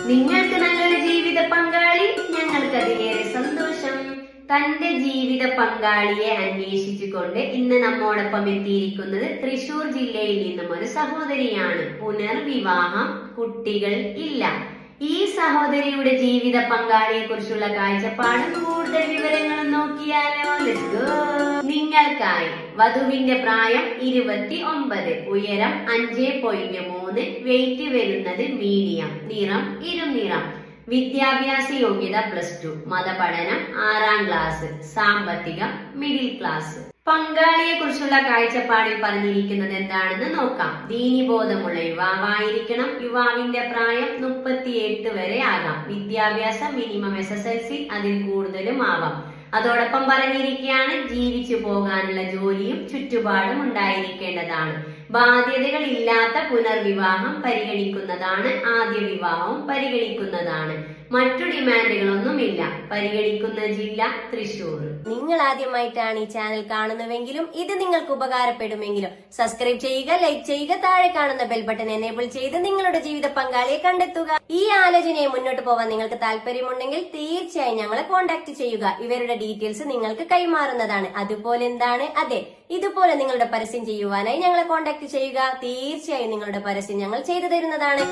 നിങ്ങൾക്ക് നല്ലൊരു ജീവിത പങ്കാളി ഞങ്ങൾക്ക് അതിലേറെ സന്തോഷം. തന്റെ ജീവിത പങ്കാളിയെ അന്വേഷിച്ചുകൊണ്ട് ഇന്ന് നമ്മോടൊപ്പം എത്തിയിരിക്കുന്നത് തൃശൂർ ജില്ലയിൽ നിന്നും ഒരു സഹോദരിയാണ്. പുനർവിവാഹം കുട്ടികൾ ഇല്ല. ഈ സഹോദരിയുടെ ജീവിത പങ്കാളിയെ കുറിച്ചുള്ള കാഴ്ചപ്പാടും കൂടുതൽ വിവരങ്ങളും നോക്കിയാലോ? Let's go. നിങ്ങൾക്കായി വധുവിന്റെ പ്രായം ഇരുപത്തി ഒമ്പത് ഉയരം അഞ്ച് പോയിന്റ് മൂന്ന്. വെയിറ്റ് വരുന്നത് മീഡിയം. നിറം ഇരുനിറം. വിദ്യാഭ്യാസ യോഗ്യത പ്ലസ് ടു മതപഠനം ആറാം ക്ലാസ് സാമ്പത്തികം മിഡിൽ ക്ലാസ് പങ്കാളിയെ കുറിച്ചുള്ള കാഴ്ചപ്പാടിൽ പറഞ്ഞിരിക്കുന്നത് എന്താണെന്ന് നോക്കാം. ദീനിബോധമുള്ള യുവാവായിരിക്കണം. യുവാവിന്റെ പ്രായം മുപ്പത്തിയെട്ട് വരെ ആകാം. വിദ്യാഭ്യാസം minimum S S L C അതിൽ കൂടുതലും ആവാം. അതോടൊപ്പം പറഞ്ഞിരിക്കുകയാണ് ജീവിച്ചു പോകാനുള്ള ജോലിയും ചുറ്റുപാടും ഉണ്ടായിരിക്കേണ്ടതാണ്. ബാധ്യതകൾ ഇല്ലാത്ത പുനർവിവാഹം പരിഗണിക്കുന്നതാണ് ആദ്യ വിവാഹവും പരിഗണിക്കുന്നതാണ്. മറ്റു ഡിമാൻഡുകളൊന്നുമില്ല. പരിഗണിക്കുന്ന ജില്ല തൃശൂർ നിങ്ങൾ ആദ്യമായിട്ടാണ് ഈ ചാനൽ കാണുന്നുവെങ്കിലും ഇത് നിങ്ങൾക്ക് ഉപകാരപ്പെടുമെങ്കിലും സബ്സ്ക്രൈബ് ചെയ്യുക ലൈക്ക് ചെയ്യുക താഴെ കാണുന്ന ബെൽ ബട്ടൺ എനേബിൾ ചെയ്ത് നിങ്ങളുടെ ജീവിത പങ്കാളിയെ കണ്ടെത്തുക. ഈ ആലോചനയെ മുന്നോട്ട് പോകാൻ നിങ്ങൾക്ക് താല്പര്യമുണ്ടെങ്കിൽ തീർച്ചയായും ഞങ്ങളെ കോൺടാക്ട് ചെയ്യുക. ഇവരുടെ ഡീറ്റെയിൽസ് നിങ്ങൾക്ക് കൈമാറുന്നതാണ്. അതുപോലെ എന്താണ്? അതെ ഇതുപോലെ നിങ്ങളുടെ പരസ്യം ചെയ്യുവാനായി ഞങ്ങളെ കോൺടാക്ട് ചെയ്യുക. തീർച്ചയായും നിങ്ങളുടെ പരസ്യം ഞങ്ങൾ ചെയ്തു തരുന്നതാണ്.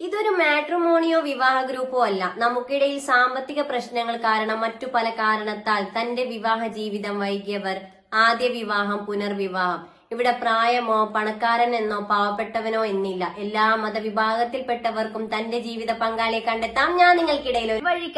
ഇതൊരു മാട്രിമോണിയോ വിവാഹ ഗ്രൂപ്പോ അല്ല. നമുക്കിടയിൽ സാമ്പത്തിക പ്രശ്നങ്ങൾ കാരണം മറ്റു പല കാരണത്താൽ തന്റെ വിവാഹ ജീവിതം വൈകിയവർ ആദ്യ വിവാഹം പുനർവിവാഹം. ഇവിടെ പ്രായമോ പണക്കാരൻ എന്നോ പാവപ്പെട്ടവനോ എന്നില്ല. എല്ലാ മതവിഭാഗത്തിൽപ്പെട്ടവർക്കും തന്റെ ജീവിത പങ്കാളിയെ കണ്ടെത്താം. ഞാൻ നിങ്ങൾക്കിടയിൽ ഒരു വഴി